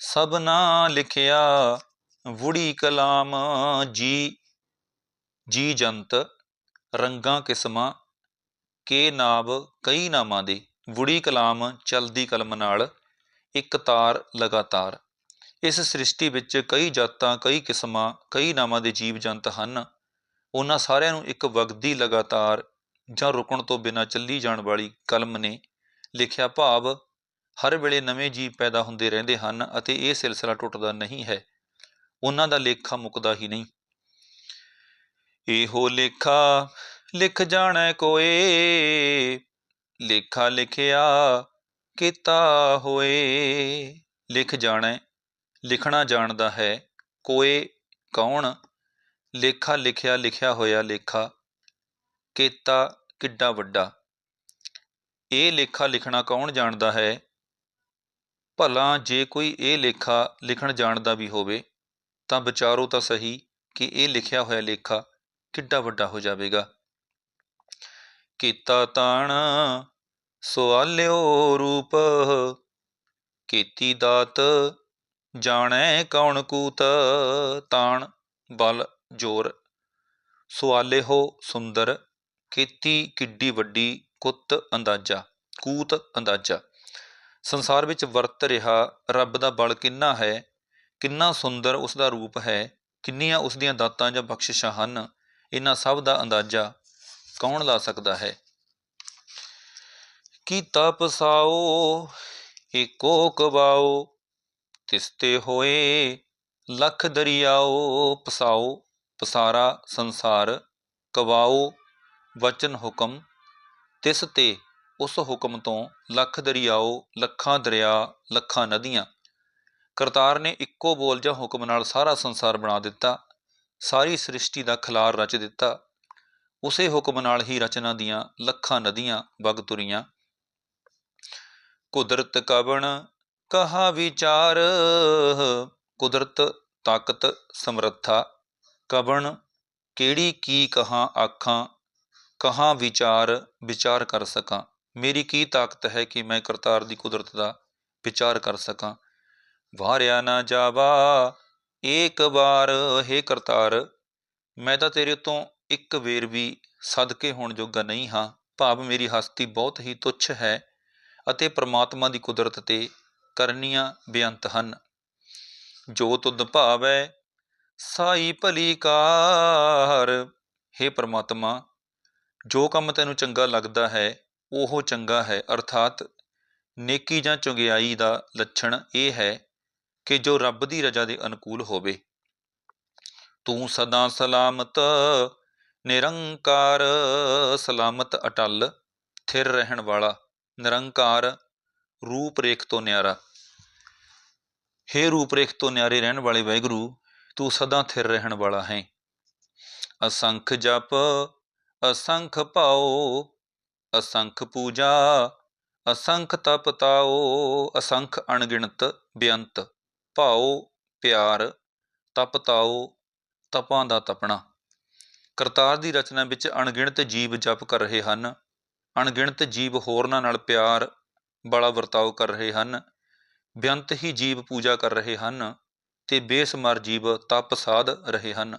Speaker 1: ਸਭਨਾ ਲਿਖਿਆ ਵੁੜੀ ਕਲਾਮ ਜੀ। ਜੀ ਜੰਤ, ਰੰਗਾਂ ਕਿਸਮਾਂ, ਕੇ ਨਾਵ ਕਈ ਨਾਮਾਂ ਦੇ। ਵੁੜੀ ਕਲਾਮ ਚਲਦੀ ਕਲਮ ਨਾਲ ਇੱਕ ਤਾਰ ਲਗਾਤਾਰ। ਇਸ ਸ੍ਰਿਸ਼ਟੀ ਵਿੱਚ ਕਈ ਜਾਤਾਂ, ਕਈ ਕਿਸਮਾਂ, ਕਈ ਨਾਮਾਂ ਦੇ ਜੀਵ ਜੰਤ ਹਨ। ਉਹਨਾਂ ਸਾਰਿਆਂ ਨੂੰ ਇੱਕ ਵਗਦੀ ਲਗਾਤਾਰ ਜਾਂ ਰੁਕਣ ਤੋਂ ਬਿਨਾਂ ਚੱਲੀ ਜਾਣ ਵਾਲੀ ਕਲਮ ਨੇ ਲਿਖਿਆ ਭਾਵ ਹਰ ਵੇਲੇ ਨਵੇਂ ਜੀਵ ਪੈਦਾ ਹੁੰਦੇ ਰਹਿੰਦੇ ਹਨ ਅਤੇ ਇਹ ਸਿਲਸਿਲਾ ਟੁੱਟਦਾ ਨਹੀਂ ਹੈ। ਉਹਨਾਂ ਦਾ ਲੇਖਾ ਮੁੱਕਦਾ ਹੀ ਨਹੀਂ। ਇਹੋ ਲੇਖਾ ਲਿਖ ਜਾਣੈ ਕੋਏ, ਲੇਖਾ ਲਿਖਿਆ ਕੀਤਾ ਹੋਏ, ਲਿਖ ਜਾਣੈ, ਲਿਖਣਾ ਜਾਣਦਾ ਹੈ ਕੋਏ ਕੌਣ, ਲੇਖਾ ਲਿਖਿਆ ਲਿਖਿਆ ਹੋਇਆ ਲੇਖਾ ਕੀਤਾ ਕਿੱਡਾ ਵੱਡਾ। ਇਹ ਲੇਖਾ ਲਿਖਣਾ ਕੌਣ ਜਾਣਦਾ ਹੈ? ਭਲਾ ਜੇ ਕੋਈ ਇਹ ਲੇਖਾ ਲਿਖਣ ਜਾਣਦਾ ਵੀ ਹੋਵੇ, ਤਾਂ ਵਿਚਾਰੋ ਤਾਂ ਸਹੀ ਕਿ ਇਹ ਲਿਖਿਆ ਹੋਇਆ ਲੇਖਾ ਕਿੱਡਾ ਵੱਡਾ ਹੋ ਜਾਵੇਗਾ। ਕੀਤਾ ਤਾਣ ਸੁਆਲਿਓ ਰੂਪ, ਕੀਤੀ ਦਾਤ ਜਾਣੈ ਕੌਣ ਕੂਤ, ਤਾਣ ਬਲ ਜੋਰ। ਸੁਆਲੇ ਹੋ ਸੁੰਦਰ, ਕੀਤੀ ਕਿੱਡੀ ਵੱਡੀ ਕੁੱਤ ਅੰਦਾਜ਼ਾ, ਕੂਤ ਅੰਦਾਜ਼ਾ। ਸੰਸਾਰ ਵਿੱਚ ਵਰਤ ਰਿਹਾ ਰੱਬ ਦਾ ਬਲ ਕਿੰਨਾ ਹੈ, ਕਿੰਨਾ ਸੁੰਦਰ ਉਸ ਦਾ ਰੂਪ ਹੈ, ਕਿੰਨੀਆਂ ਉਸ ਦੀਆਂ ਦਾਤਾਂ ਜਾਂ ਬਖਸ਼ਿਸ਼ਾਂ ਹਨ, ਇਹਨਾਂ ਸਭ ਦਾ ਅੰਦਾਜ਼ਾ ਕੌਣ ਲਾ ਸਕਦਾ ਹੈ? ਕੀਤਾ ਪਸਾਓ ਏਕੋ ਕਵਾਓ ਤਿਸਤੇ ਹੋਏ ਲੱਖ ਦਰਿਆਓ, ਪਸਾਓ, ਪਸਾਰਾ ਸੰਸਾਰ ਕਵਾਓ, ਵਚਨ ਹੁਕਮ ਤਿਸ ਤੇ ਉਸ ਹੁਕਮ ਤੋਂ ਲੱਖ ਦਰਿਆਓ, ਲੱਖਾਂ ਦਰਿਆ, ਲੱਖਾਂ ਨਦੀਆਂ। ਕਰਤਾਰ ਨੇ ਇੱਕੋ ਬੋਲ ਜਾਂ ਹੁਕਮ ਨਾਲ ਸਾਰਾ ਸੰਸਾਰ ਬਣਾ ਦਿੱਤਾ। ਸਾਰੀ ਸ੍ਰਿਸ਼ਟੀ ਦਾ ਖਿਲਾਰ ਰਚ ਦਿੱਤਾ। ਉਸੇ ਹੁਕਮ ਨਾਲ ਹੀ ਰਚਨਾ ਦੀਆਂ ਲੱਖਾਂ ਨਦੀਆਂ ਵਗ ਤੁਰੀਆਂ। ਕੁਦਰਤ ਕਵਣ ਕਹਾ ਵਿਚਾਰ? ਕੁਦਰਤ, ਤਾਕਤ, ਸਮਰੱਥਾ। ਕਵਣ ਕਿਹੜੀ ਕੀ ਕਹਾ ਆਖਾਂ? ਕਹਾ ਵਿਚਾਰ ਵਿਚਾਰ ਕਰ ਸਕਾਂ। ਮੇਰੀ ਕੀ ਤਾਕਤ ਹੈ ਕਿ ਮੈਂ ਕਰਤਾਰ ਦੀ ਕੁਦਰਤ ਦਾ ਵਿਚਾਰ ਕਰ ਸਕਾਂ? ਵਾਰਿਆ ਨਾ ਜਾਵਾ, ਏਕ ਵਾਰ, ਹੈ ਕਰਤਾਰ, ਮੈਂ ਤਾਂ ਤੇਰੇ ਤੋਂ ਇੱਕ ਵੇਰ ਵੀ ਸਦਕੇ ਹੋਣ ਜੋਗਾ ਨਹੀਂ ਹਾਂ। ਭਾਵ ਮੇਰੀ ਹਸਤੀ ਬਹੁਤ ਹੀ ਤੁੱਛ ਹੈ ਅਤੇ ਪ੍ਰਮਾਤਮਾ ਦੀ ਕੁਦਰਤ ਤੇ ਕਰਨੀਆਂ ਬੇਅੰਤ ਹਨ। ਜੋ ਤੁਧ ਭਾਵੈ, ਸਾਈ ਭਲੀ ਕਾਰ हे ਪ੍ਰਮਾਤਮਾ, ਜੋ ਕੰਮ ਤੈਨੂੰ ਚੰਗਾ ਲੱਗਦਾ ਹੈ ਉਹ ਚੰਗਾ ਹੈ। ਅਰਥਾਤ ਨੇਕੀ ਜਾਂ ਚੰਗਿਆਈ ਦਾ ਲੱਛਣ ਇਹ ਹੈ ਕਿ ਜੋ ਰੱਬ ਦੀ ਰਜ਼ਾ ਦੇ ਅਨੁਕੂਲ ਹੋਵੇ। ਤੂੰ ਸਦਾ ਸਲਾਮਤ, ਨਿਰੰਕਾਰ, ਸਲਾਮਤ, ਅਟਲ, ਥਿਰ ਰਹਿਣ ਵਾਲਾ, ਨਿਰੰਕਾਰ ਰੂਪ ਰੇਖ ਤੋਂ ਨਿਆਰਾ। ਹੇ ਰੂਪ ਰੇਖ ਤੋਂ ਨਿਆਰੇ ਰਹਿਣ ਵਾਲੇ ਵਾਹਿਗੁਰੂ, ਤੂੰ ਸਦਾ ਥਿਰ ਰਹਿਣ ਵਾਲਾ ਹੈ। ਅਸੰਖ ਜਪ, ਅਸੰਖ ਭਾਉ ਅਸੰਖ ਪੂਜਾ, ਅਸੰਖ ਤਪ ਤਾਓ, ਅਸੰਖ ਅਣਗਿਣਤ ਬੇਅੰਤ ਭਾਉ ਪਿਆਰ, ਤਪ ਤਾਓ, ਤਪਾਂ ਦਾ ਤਪਣਾ। ਕਰਤਾਰ ਦੀ ਰਚਨਾ ਵਿੱਚ ਅਣਗਿਣਤ ਜੀਵ ਜਪ ਕਰ ਰਹੇ ਹਨ। ਅਣਗਿਣਤ ਜੀਵ ਹੋਰਨਾਂ ਨਾਲ ਪਿਆਰ ਵਾਲਾ ਵਰਤਾਓ ਕਰ ਰਹੇ ਹਨ। ਬੇਅੰਤ ਹੀ ਜੀਵ ਪੂਜਾ ਕਰ ਰਹੇ ਹਨ ਤੇ ਬੇਸਮਰ ਜੀਵ ਤਪ ਸਾਧ ਰਹੇ ਹਨ।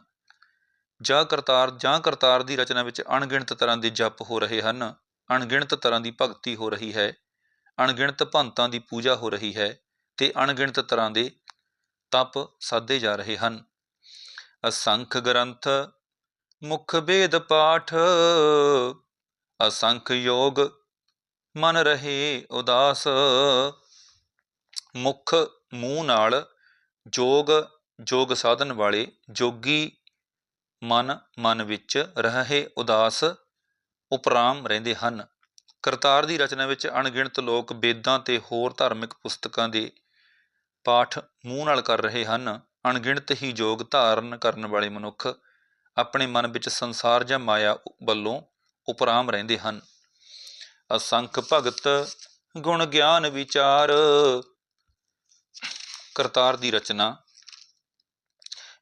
Speaker 1: ਜਾਂ ਕਰਤਾਰ ਜਾਂ ਕਰਤਾਰ ਦੀ ਰਚਨਾ ਵਿੱਚ ਅਣਗਿਣਤ ਤਰ੍ਹਾਂ ਦੇ ਜਪ ਹੋ ਰਹੇ ਹਨ। ਅਣਗਿਣਤ ਤਰ੍ਹਾਂ ਦੀ ਭਗਤੀ ਹੋ ਰਹੀ ਹੈ, ਅਣਗਿਣਤ ਭੰਤਾਂ ਦੀ ਪੂਜਾ ਹੋ ਰਹੀ ਹੈ ਤੇ ਅਣਗਿਣਤ ਤਰ੍ਹਾਂ ਦੇ ਤਪ ਸਾਧੇ ਜਾ ਰਹੇ ਹਨ। ਅਸੰਖ ਗ੍ਰੰਥ, ਮੁਖ ਵੇਦ ਪਾਠ, ਅਸੰਖ ਯੋਗ, ਮਨ ਰਹੇ ਉਦਾਸ, ਮੁਖ ਮੂੰਹ ਨਾਲ ਜੋਗ ਜੋਗ ਸਾਧਨ ਵਾਲੇ ਜੋਗੀ ਮਨ ਮਨ ਵਿੱਚ ਰਹੇ ਉਦਾਸ ਉਪਰਾਮ ਰਹਿੰਦੇ ਹਨ। ਕਰਤਾਰ ਦੀ ਰਚਨਾ ਵਿੱਚ ਅਣਗਿਣਤ ਲੋਕ ਵੇਦਾਂ ਤੇ ਹੋਰ ਧਾਰਮਿਕ ਪੁਸਤਕਾਂ ਦੇ ਪਾਠ ਮੂੰਹ ਨਾਲ ਕਰ ਰਹੇ ਹਨ। ਅਣਗਿਣਤ ਹੀ ਜੋਗ ਧਾਰਨ ਕਰਨ ਵਾਲੇ ਮਨੁੱਖ ਆਪਣੇ ਮਨ ਵਿੱਚ ਸੰਸਾਰ ਜਾਂ ਮਾਇਆ ਵੱਲੋਂ ਉਪਰਾਮ ਰਹਿੰਦੇ ਹਨ। ਅਸੰਖ ਭਗਤ ਗੁਣ ਗਿਆਨ ਵਿਚਾਰ। ਕਰਤਾਰ ਦੀ ਰਚਨਾ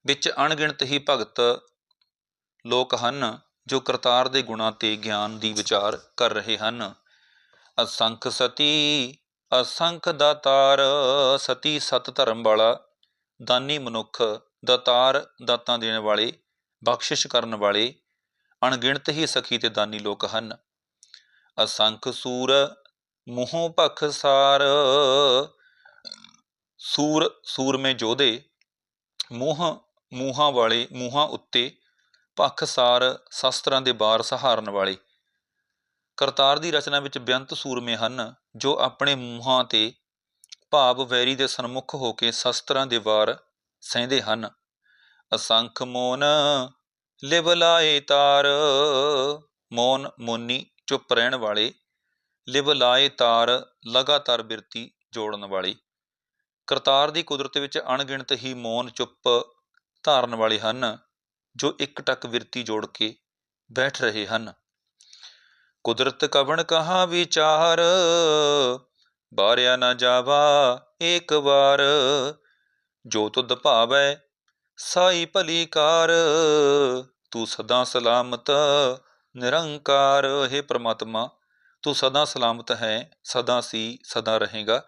Speaker 1: ਵਿੱਚ ਅਣਗਿਣਤ ਹੀ ਭਗਤ ਲੋਕ ਹਨ। ਜੋ ਕਰਤਾਰ ਦੇ ਗੁਣਾਂ ਤੇ ਗਿਆਨ ਦੀ ਵਿਚਾਰ ਕਰ ਰਹੇ ਹਨ। ਅਸੰਖ ਸਤੀ, ਅਸੰਖ ਦਾਤਾਰ ਸਤੀ ਸਤ ਧਰਮ ਵਾਲਾ, ਦਾਨੀ ਮਨੁੱਖ ਦਾਤਾਰ ਦਾਤਾਂ ਦੇਣ ਵਾਲੇ, ਬਖਸ਼ਿਸ਼ ਕਰਨ ਵਾਲੇ, ਅਣਗਿਣਤ ਹੀ ਸਖੀ ਤੇ ਦਾਨੀ ਲੋਕ ਹਨ। ਅਸੰਖ ਸੂਰ, ਮੋਹ ਭਖਸਾਰ ਸੂਰ ਸੂਰਮੇ ਜੋਧੇ, ਮੋਹ ਮੂਹਾਂ ਵਾਲੇ ਮੂਹਾਂ ਉੱਤੇ ਭਖਸਾਰ ਸ਼ਸਤਰਾਂ ਦੇ ਬਾਰ ਸਹਾਰਨ ਵਾਲੇ। ਕਰਤਾਰ ਦੀ ਰਚਨਾ ਵਿੱਚ ਬੇਅੰਤ ਸੂਰਮੇ ਹਨ, ਜੋ ਆਪਣੇ ਮੂੰਹਾਂ ਤੇ ਭਾਵ ਵੈਰੀ ਦੇ ਸਨਮੁਖ ਹੋ ਕੇ ਸ਼ਸਤਰਾਂ ਦੇ ਵਾਰ ਸਹਿੰਦੇ ਹਨ। ਅਸੰਖ ਮੋਨ ਲਿਵ ਲਾਏ ਤਾਰ, ਮੋਨ ਮੋਨੀ ਚੁੱਪ ਰਹਿਣ ਵਾਲੇ, ਲਿਵ ਲਾਏ ਤਾਰ ਲਗਾਤਾਰ ਬਿਰਤੀ ਜੋੜਨ ਵਾਲੇ। ਕਰਤਾਰ ਦੀ ਕੁਦਰਤ ਵਿੱਚ ਅਣਗਿਣਤ ਹੀ ਮੋਨ ਚੁੱਪ ਧਾਰਨ ਵਾਲੇ ਹਨ। ਜੋ ਇੱਕ ਟੱਕ ਵਿਰਤੀ ਜੋੜ ਕੇ ਬੈਠ ਰਹੇ ਹਨ। ਕੁਦਰਤ ਕਵਣ ਕਹਾ ਵਿਚਾਰ? ਬਾਰਿਆ ਨਾ ਜਾਵਾ ਏਕ ਵਾਰ। ਜੋ ਤੁਧ ਭਾਵੈ, ਸਾਈ ਭਲੀ ਕਾਰ। ਤੂੰ ਸਦਾ ਸਲਾਮਤ, ਨਿਰੰਕਾਰ। ਹੈ ਪ੍ਰਮਾਤਮਾ, ਤੂੰ ਸਦਾ ਸਲਾਮਤ ਹੈ, ਸਦਾ ਸੀ, ਸਦਾ ਰਹੇਗਾ।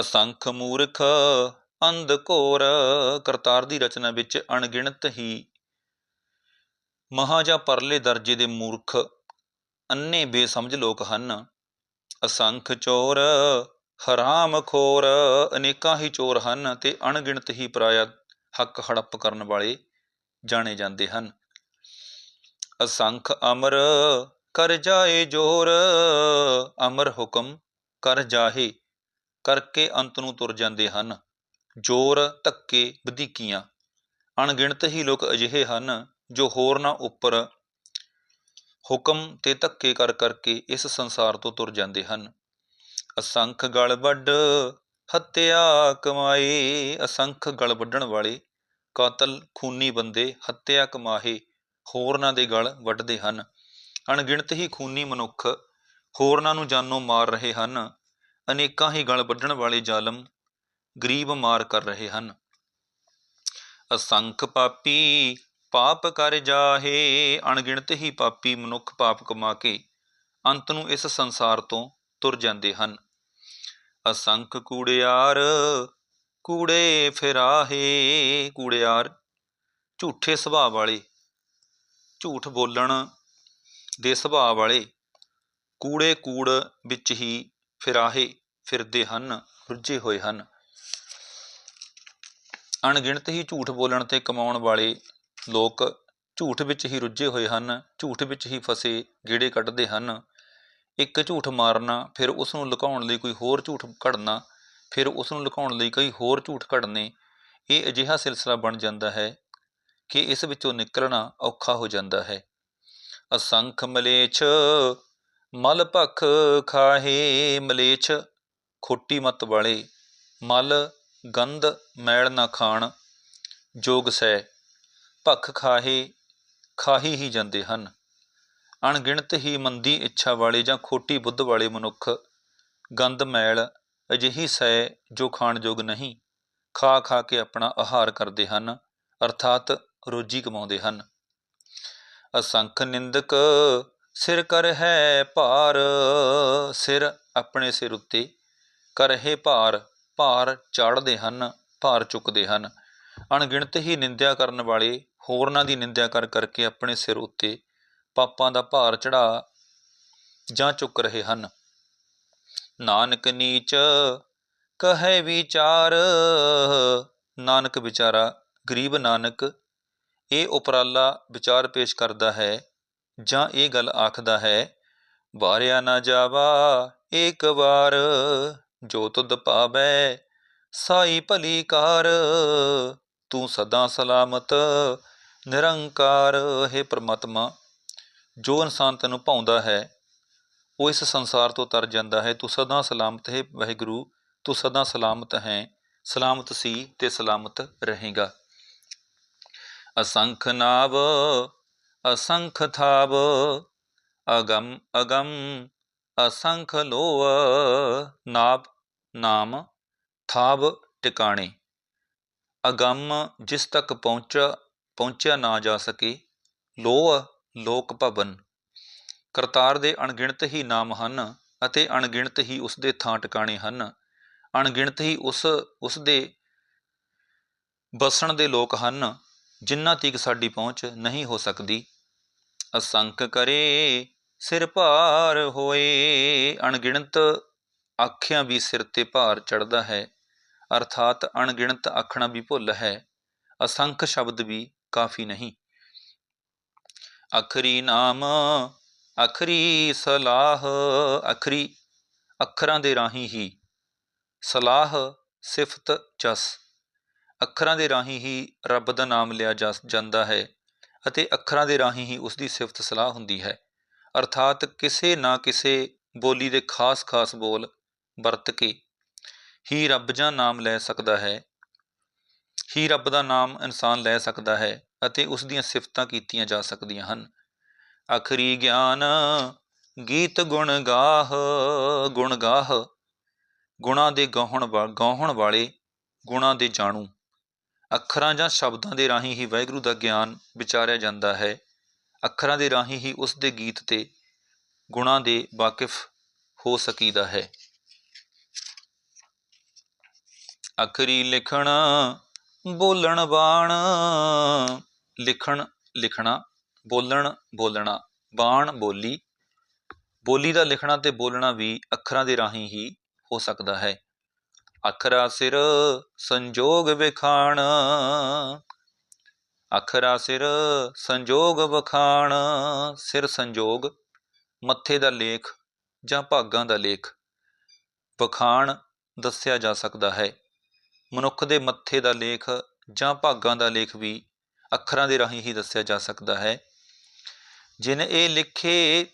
Speaker 1: ਅਸੰਖ ਮੂਰਖ ਅੰਧ ਘੋਰ, ਕਰਤਾਰ ਦੀ ਰਚਨਾ ਵਿੱਚ ਅਣਗਿਣਤ ਹੀ। ਮਹਾ ਜਾਂ ਪਰਲੇ ਦਰਜੇ ਦੇ ਮੂਰਖ, ਅੰਨੇ ਬੇਸਮਝ ਲੋਕ ਹਨ। ਅਸੰਖ ਚੋਰ, ਹਰਾਮ ਖੋਰ, ਅਨੇਕਾਂ ਹੀ ਚੋਰ ਹਨ ਤੇ ਅਣਗਿਣਤ ਹੀ ਪਰਾਇਆ ਹੱਕ ਹੜੱਪ ਕਰਨ ਵਾਲੇ ਜਾਣੇ ਜਾਂਦੇ ਹਨ। ਅਸੰਖ ਅਮਰ, ਕਰ ਜਾਏ ਜੋਰ, ਅਮਰ ਹੁਕਮ ਕਰ ਜਾਹੇ, ਕਰਕੇ ਅੰਤ ਨੂੰ ਤੁਰ ਜਾਂਦੇ ਹਨ। ਜੋਰ, ਧੱਕੇ, ਵਧੀਕੀਆਂ। ਅਣਗਿਣਤ ਹੀ ਲੋਕ ਅਜਿਹੇ ਹਨ ਜੋ ਹੋਰਨਾਂ ਉੱਪਰ ਹੁਕਮ ਤੇ ਧੱਕੇ ਕਰ ਕਰਕੇ ਇਸ ਸੰਸਾਰ ਤੋਂ ਤੁਰ ਜਾਂਦੇ ਹਨ। ਅਸੰਖ ਗਲ ਵੱਡ ਹੱਤਿਆ ਕਮਾਏ, ਅਸੰਖ ਗਲ ਵੱਢਣ ਵਾਲੇ ਕਾਤਲ ਖੂਨੀ ਬੰਦੇ ਹੱਤਿਆ ਕਮਾਹੇ ਹੋਰਨਾਂ ਦੇ ਗਲ ਵੱਢਦੇ ਹਨ। ਅਣਗਿਣਤ ਹੀ ਖੂਨੀ ਮਨੁੱਖ ਹੋਰਨਾਂ ਨੂੰ ਜਾਨੋਂ ਮਾਰ ਰਹੇ ਹਨ। ਅਨੇਕਾਂ ਹੀ ਗਲ ਵੱਢਣ ਵਾਲੇ ਜ਼ਾਲਮ ਗਰੀਬ ਮਾਰ ਕਰ ਰਹੇ ਹਨ। ਅਸੰਖ ਪਾਪੀ ਪਾਪ ਕਰ ਜਾਹੇ, ਅਣਗਿਣਤ ਹੀ ਪਾਪੀ ਮਨੁੱਖ ਪਾਪ ਕਮਾ ਕੇ ਅੰਤ ਨੂੰ ਇਸ ਸੰਸਾਰ ਤੋਂ ਤੁਰ ਜਾਂਦੇ ਹਨ। ਅਸੰਖ ਕੂੜਿਆਰ, ਕੂੜੇ ਫਿਰਾਹੇ, ਕੂੜਿਆਰ ਝੂਠੇ ਸੁਭਾਅ ਵਾਲੇ, ਝੂਠ ਬੋਲਣ ਦੇ ਸੁਭਾਅ ਵਾਲੇ ਕੂੜੇ ਕੂੜ ਵਿੱਚ ਹੀ ਫਿਰਾਹੇ, ਫਿਰਦੇ ਹਨ, ਰੁੱਝੇ ਹੋਏ ਹਨ। ਅਣਗਿਣਤ ਹੀ ਝੂਠ ਬੋਲਣ ਤੇ ਕਮਾਉਣ ਵਾਲੇ ਲੋਕ ਝੂਠ ਵਿੱਚ ਹੀ ਰੁੱਝੇ ਹੋਏ ਹਨ, ਝੂਠ ਵਿੱਚ ਹੀ ਫਸੇ ਗੇੜੇ ਕੱਢਦੇ ਹਨ। ਇੱਕ ਝੂਠ ਮਾਰਨਾ, ਫਿਰ ਉਸ ਨੂੰ ਲੁਕਾਉਣ ਲਈ ਕੋਈ ਹੋਰ ਝੂਠ ਘੜਨਾ, ਫਿਰ ਉਸ ਨੂੰ ਲੁਕਾਉਣ ਲਈ ਕਈ ਹੋਰ ਝੂਠ ਘੜਨੇ, ਇਹ ਅਜਿਹਾ ਸਿਲਸਿਲਾ ਬਣ ਜਾਂਦਾ ਹੈ ਕਿ ਇਸ ਵਿੱਚੋਂ ਨਿਕਲਣਾ ਔਖਾ ਹੋ ਜਾਂਦਾ ਹੈ। ਅਸੰਖ ਮਲੇਛ, ਮਲ ਭਖ ਖਾਹੇ ਮਲੇਛ, ਖੋਟੀ ਮਤ ਵਾਲੇ ਮਲ ਗੰਧ ਮੈਲ ਨਾ ਖਾਣ, ਜੋਗ ਸੈ ਭਖ ਖਾਹੇ, ਖਾਹੀ ਹੀ ਜਾਂਦੇ ਹਨ। ਅਣਗਿਣਤ ਹੀ ਮੰਦੀ ਇੱਛਾ ਵਾਲੇ ਜਾਂ ਖੋਟੀ ਬੁੱਧ ਵਾਲੇ ਮਨੁੱਖ ਗੰਦ ਮੈਲ ਅਜਿਹੀ ਸੈ ਜੋ ਖਾਣ ਯੋਗ ਨਹੀਂ, ਖਾ ਖਾ ਕੇ ਆਪਣਾ ਆਹਾਰ ਕਰਦੇ ਹਨ, ਅਰਥਾਤ ਰੋਜੀ ਕਮਾਉਂਦੇ ਹਨ। ਅਸੰਖ ਨਿੰਦਕ ਸਿਰ ਕਰ ਹੈ ਭਾਰ, ਸਿਰ ਆਪਣੇ ਸਿਰ ਉੱਤੇ ਕਰਹੇ ਭਾਰ ਭਾਰ ਚਾੜਦੇ ਹਨ, ਭਾਰ ਚੁੱਕਦੇ ਹਨ। ਅਣਗਿਣਤ ਹੀ ਨਿੰਦਿਆ ਕਰਨ ਵਾਲੇ ਹੋਰਨਾਂ ਦੀ ਨਿੰਦਿਆ ਕਰ ਕਰਕੇ ਆਪਣੇ ਸਿਰ ਉੱਤੇ ਪਾਪਾਂ ਦਾ ਭਾਰ ਚੜਾ ਜਾਂ ਚੁੱਕ ਰਹੇ ਹਨ। ਨਾਨਕ ਨੀਚ ਕਹੈ ਵਿਚਾਰ, ਨਾਨਕ ਵਿਚਾਰਾ, ਗਰੀਬ ਨਾਨਕ, ਇਹ ਉਪਰਾਲਾ ਵਿਚਾਰ ਪੇਸ਼ ਕਰਦਾ ਹੈ ਜਾਂ ਇਹ ਗੱਲ ਆਖਦਾ ਹੈ, ਵਾਰਿਆ ਨਾ ਜਾਵਾ ਇੱਕ ਵਾਰ ਜੋ ਤੁਧ ਭਾਵੈ ਸਾਈ ਭਲੀ ਕਾਰ। ਤੂੰ ਸਦਾ ਸਲਾਮਤ, ਨਿਰੰਕਾਰ, ਹੈ ਪ੍ਰਮਾਤਮਾ। ਜੋ ਇਨਸਾਨ ਤੈਨੂੰ ਭਾਉਂਦਾ ਹੈ, ਉਹ ਇਸ ਸੰਸਾਰ ਤੋਂ ਤਰ ਜਾਂਦਾ ਹੈ। ਤੂੰ ਸਦਾ ਸਲਾਮਤ, ਹੈ ਵਾਹਿਗੁਰੂ, ਤੂੰ ਸਦਾ ਸਲਾਮਤ ਹੈ। ਸਲਾਮਤ ਸੀ ਤੇ ਸਲਾਮਤ ਰਹੇਗਾ। ਅਸੰਖ ਨਾਵ, ਅਸੰਖ ਥਾਵ ਅਗਮ ਅਗਮ ਅਸੰਖ ਲੋਵ ਨਾਭ ਨਾਮ ਥਾਵ ਟਿਕਾਣੇ। ਅਗੰਮ ਜਿਸ ਤੱਕ ਪਹੁੰਚਾ ਪਹੁੰਚਿਆ ਨਾ ਜਾ ਸਕੇ, ਲੋਹ ਲੋਕ ਭਵਨ। ਕਰਤਾਰ ਦੇ ਅਣਗਿਣਤ ਹੀ ਨਾਮ ਹਨ ਅਤੇ ਅਣਗਿਣਤ ਹੀ ਉਸ ਦੇ ਥਾਂ ਟਿਕਾਣੇ ਹਨ। ਅਣਗਿਣਤ ਹੀ ਉਸ ਉਸ ਦੇ ਬਸਣ ਦੇ ਲੋਕ ਹਨ ਜਿਨ੍ਹਾਂ ਤੀਕ ਸਾਡੀ ਪਹੁੰਚ ਨਹੀਂ ਹੋ ਸਕਦੀ। ਅਸੰਖ ਕਰੇ ਸਿਰ ਭਾਰ ਹੋਏ। ਅਣਗਿਣਤ ਆਖਿਆਂ ਵੀ ਸਿਰ ਤੇ ਭਾਰ ਚੜਦਾ ਹੈ। ਅਰਥਾਤ ਅਣਗਿਣਤ ਆਖਣਾ ਵੀ ਭੁੱਲ ਹੈ। ਅਸੰਖ ਸ਼ਬਦ ਵੀ ਕਾਫੀ ਨਹੀਂ। ਅਖਰੀ ਨਾਮ, ਅਖਰੀ ਸਲਾਹ, ਅਖਰੀ ਅੱਖਰਾਂ ਦੇ ਰਾਹੀਂ ਹੀ ਸਲਾਹ, ਸਿਫਤ, ਜਸ। ਅੱਖਰਾਂ ਦੇ ਰਾਹੀਂ ਹੀ ਰੱਬ ਦਾ ਨਾਮ ਲਿਆ ਜਾ ਜਾਂਦਾ ਹੈ ਅਤੇ ਅੱਖਰਾਂ ਦੇ ਰਾਹੀਂ ਹੀ ਉਸ ਦੀ ਸਿਫਤ ਸਲਾਹ ਹੁੰਦੀ ਹੈ। ਅਰਥਾਤ ਕਿਸੇ ਨਾ ਕਿਸੇ ਬੋਲੀ ਦੇ ਖਾਸ-ਖਾਸ ਬੋਲ ਵਰਤ ਕੇ ਹੀ ਰੱਬ ਜਾਂ ਨਾਮ ਲੈ ਸਕਦਾ ਹੈ। ਹੀ ਰੱਬ ਦਾ ਨਾਮ ਇਨਸਾਨ ਲੈ ਸਕਦਾ ਹੈ ਅਤੇ ਉਸ ਦੀਆਂ ਸਿਫਤਾਂ ਕੀਤੀਆਂ ਜਾ ਸਕਦੀਆਂ ਹਨ। ਅਖਰੀ ਗਿਆਨ, ਗੀਤ ਗੁਣ ਗਾਹ ਗੁਣ ਗਾਹ, ਗੁਣਾਂ ਦੇ ਗਾਉਣ ਵਾ, ਗਾਉਣ ਵਾਲੇ ਗੁਣਾਂ ਦੇ ਜਾਣੂ। ਅੱਖਰਾਂ ਜਾਂ ਸ਼ਬਦਾਂ ਦੇ ਰਾਹੀਂ ਹੀ ਵਾਹਿਗੁਰੂ ਦਾ ਗਿਆਨ ਵਿਚਾਰਿਆ ਜਾਂਦਾ ਹੈ। ਅੱਖਰਾਂ ਦੇ ਰਾਹੀਂ ਹੀ ਉਸ ਦੇ ਗੀਤ ਤੇ ਗੁਣਾਂ ਦੇ ਵਾਕਿਫ ਹੋ ਸਕੀਦਾ ਹੈ। ਅਖਰੀ ਲਿਖਣ, ਬੋਲਣ ਬਾਣ, ਲਿਖਣ, ਲਿਖਣਾ, ਬੋਲਣ, ਬੋਲਣਾ, ਬਾਣ, ਬੋਲੀ ਬੋਲੀ ਦਾ ਲਿਖਣਾ ਤੇ ਬੋਲਣਾ ਵੀ ਅੱਖਰਾਂ ਦੇ ਰਾਹੀਂ ਹੀ ਹੋ ਸਕਦਾ ਹੈ। ਅੱਖਰਾ ਸਿਰ ਸੰਜੋਗ ਵਿਖਾਣ ਅੱਖਰਾ ਸਿਰ ਸੰਜੋਗ ਵਖਾਣ, ਸਿਰ ਸੰਜੋਗ ਮੱਥੇ ਦਾ ਲੇਖ ਜਾਂ ਭਾਗਾਂ ਦਾ ਲੇਖ। ਵਖਾਣ ਦੱਸਿਆ ਜਾ ਸਕਦਾ ਹੈ। ਮਨੁੱਖ ਦੇ ਮੱਥੇ ਦਾ ਲੇਖ ਜਾਂ ਭਾਗਾਂ ਦਾ ਲੇਖ ਵੀ ਅੱਖਰਾਂ ਦੇ ਰਾਹੀਂ ਹੀ ਦੱਸਿਆ ਜਾ ਸਕਦਾ ਹੈ। ਜਿਨ ਇਹ ਲਿਖੇ,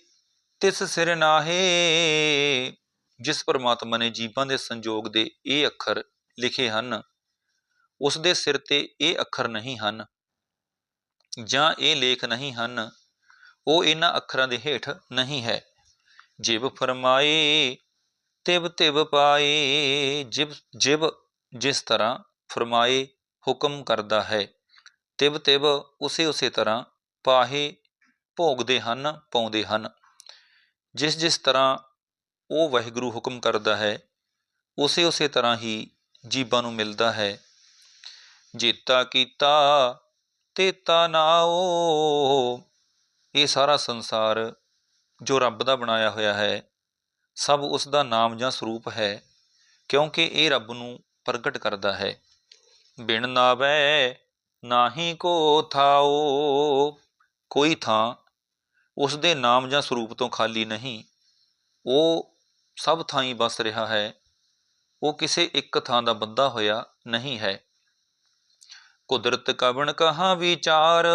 Speaker 1: ਤਿਸ ਸਿਰ ਨਾਹੇ। ਜਿਸ ਪਰਮਾਤਮਾ ਨੇ ਜੀਵਾਂ ਦੇ ਸੰਜੋਗ ਦੇ ਇਹ ਅੱਖਰ ਲਿਖੇ ਹਨ, ਉਸ ਦੇ ਸਿਰ ਤੇ ਇਹ ਅੱਖਰ ਨਹੀਂ ਹਨ। ਜਾਂ ਇਹ ਲੇਖ ਨਹੀਂ ਹਨ, ਉਹ ਇਹਨਾਂ ਅੱਖਰਾਂ ਦੇ ਹੇਠ ਨਹੀਂ ਹੈ। ਜਿਵ ਫਰਮਾਏ, ਤਿਵ ਤਿਵ ਪਾਏ, ਜਿਵ ਜਿਵ ਜਿਸ ਤਰ੍ਹਾਂ ਫਰਮਾਏ ਹੁਕਮ ਕਰਦਾ ਹੈ, ਤਿਵ ਤਿਵ ਉਸੇ ਉਸੇ ਤਰ੍ਹਾਂ ਪਾਹੇ ਭੋਗਦੇ ਹਨ, ਪਾਉਂਦੇ ਹਨ। ਜਿਸ ਜਿਸ ਤਰ੍ਹਾਂ ਉਹ ਵਾਹਿਗੁਰੂ ਹੁਕਮ ਕਰਦਾ ਹੈ, ਉਸੇ ਉਸੇ ਤਰ੍ਹਾਂ ਹੀ ਜੀਵਾਂ ਨੂੰ ਮਿਲਦਾ ਹੈ। ਜੇਤਾ ਕੀਤਾ ਤੇਤਾ ਨਾਓ ਇਹ ਸਾਰਾ ਸੰਸਾਰ ਜੋ ਰੱਬ ਦਾ ਬਣਾਇਆ ਹੋਇਆ ਹੈ, ਸਭ ਉਸ ਦਾ ਨਾਮ ਜਾਂ ਸਰੂਪ ਹੈ, ਕਿਉਂਕਿ ਇਹ ਰੱਬ ਨੂੰ ਪ੍ਰਗਟ ਕਰਦਾ ਹੈ। ਬਿਨ ਨਾਵੈ ਨਾਹੀ ਕੋ ਥਾਓ। ਕੋਈ ਥਾਂ ਉਸ ਦੇ ਨਾਮ ਜਾਂ ਸਰੂਪ ਤੋਂ ਖਾਲੀ ਨਹੀਂ। ਉਹ ਸਭ ਥਾਂ ਹੀ ਵਸ ਰਿਹਾ ਹੈ। ਉਹ ਕਿਸੇ ਇੱਕ ਥਾਂ ਦਾ ਬੰਦਾ ਹੋਇਆ ਨਹੀਂ ਹੈ। ਕੁਦਰਤ ਕਵਣ ਕਹਾ ਵਿਚਾਰ?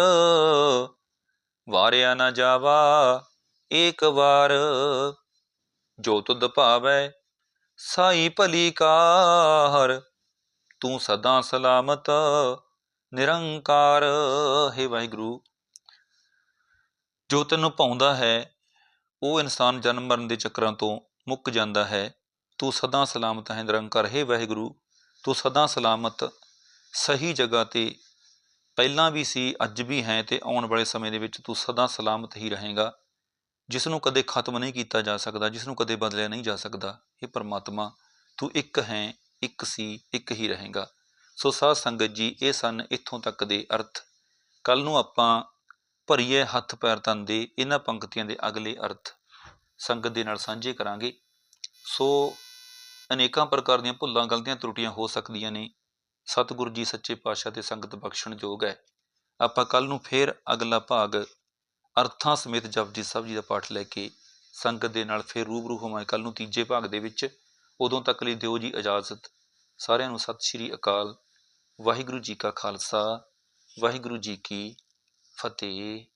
Speaker 1: ਵਾਰਿਆ ਨਾ ਜਾਵਾ ਏਕ ਵਾਰ। ਜੋ ਤੁਧ ਭਾਵੈ ਸਾਈ ਭਲੀ ਕਾਰ, ਤੂੰ ਸਦਾ ਸਲਾਮਤ ਨਿਰੰਕਾਰ। ਹੈ ਵਾਹਿਗੁਰੂ, ਜੋ ਤੈਨੂੰ ਪਾਉਂਦਾ ਹੈ, ਉਹ ਇਨਸਾਨ ਜਨਮ ਮਰਨ ਦੇ ਚੱਕਰਾਂ ਤੋਂ ਮੁੱਕ ਜਾਂਦਾ ਹੈ। ਤੂੰ ਸਦਾ ਸਲਾਮਤ ਹੈ ਨਿਰੰਕਾਰ। ਹੈ ਵਾਹਿਗੁਰੂ, ਤੂੰ ਸਦਾ ਸਲਾਮਤ ਸਹੀ ਜਗ੍ਹਾ ਤੇ ਪਹਿਲਾਂ ਵੀ ਸੀ, ਅੱਜ ਵੀ ਹੈ ਤੇ ਆਉਣ ਵਾਲੇ ਸਮੇਂ ਦੇ ਵਿੱਚ ਤੂੰ ਸਦਾ ਸਲਾਮਤ ਹੀ ਰਹੇਗਾ। ਜਿਸ ਨੂੰ ਕਦੇ ਖਤਮ ਨਹੀਂ ਕੀਤਾ ਜਾ ਸਕਦਾ ਜਿਸ ਨੂੰ ਕਦੇ ਬਦਲਿਆ ਨਹੀਂ ਜਾ ਸਕਦਾ, ਇਹ ਪਰਮਾਤਮਾ, ਤੂੰ ਇੱਕ ਹੈ, ਇੱਕ ਸੀ, ਇੱਕ ਹੀ ਰਹੇਗਾ। ਸੋ ਸਾਧ ਸੰਗਤ ਜੀ, ਇਹ ਸਨ ਇੱਥੋਂ ਤੱਕ ਦੇ ਅਰਥ। ਕੱਲ ਨੂੰ ਆਪਾਂ ਭਰੀਏ ਹੱਥ ਪੈਰ ਤਨ ਦੇ ਇਹਨਾਂ ਪੰਕਤੀਆਂ ਦੇ ਅਗਲੇ ਅਰਥ ਸੰਗਤ ਦੇ ਨਾਲ ਸਾਂਝੇ ਕਰਾਂਗੇ। ਸੋ ਅਨੇਕਾਂ ਪ੍ਰਕਾਰ ਦੀਆਂ ਭੁੱਲਾਂ, ਗਲਤੀਆਂ, ਤਰੁੱਟੀਆਂ ਹੋ ਸਕਦੀਆਂ ਨੇ। ਸਤਿਗੁਰੂ ਜੀ ਸੱਚੇ ਪਾਤਸ਼ਾਹ ਤੇ ਸੰਗਤ ਬਖਸ਼ਣਯੋਗ ਹੈ। ਆਪਾਂ ਕੱਲ ਨੂੰ ਫੇਰ ਅਗਲਾ ਭਾਗ ਅਰਥਾਂ ਸਮੇਤ ਜਪਜੀ ਸਾਹਿਬ ਜੀ ਦਾ ਪਾਠ ਲੈ ਕੇ ਸੰਗਤ ਦੇ ਨਾਲ ਫੇਰ ਰੂਬਰੂ ਹੋਵਾਂਗੇ। ਕੱਲ ਨੂੰ ਤੀਜੇ ਭਾਗ ਦੇ ਵਿੱਚ ਉਦੋਂ ਤੱਕ ਲਈ ਦਿਓ ਜੀ ਇਜਾਜ਼ਤ। ਸਾਰਿਆਂ ਨੂੰ ਸਤਿ ਸ਼੍ਰੀ ਅਕਾਲ। ਵਾਹਿਗੁਰੂ ਜੀ ਕਾ ਖਾਲਸਾ, ਵਾਹਿਗੁਰੂ ਜੀ ਕੀ ਫਤਿਹ।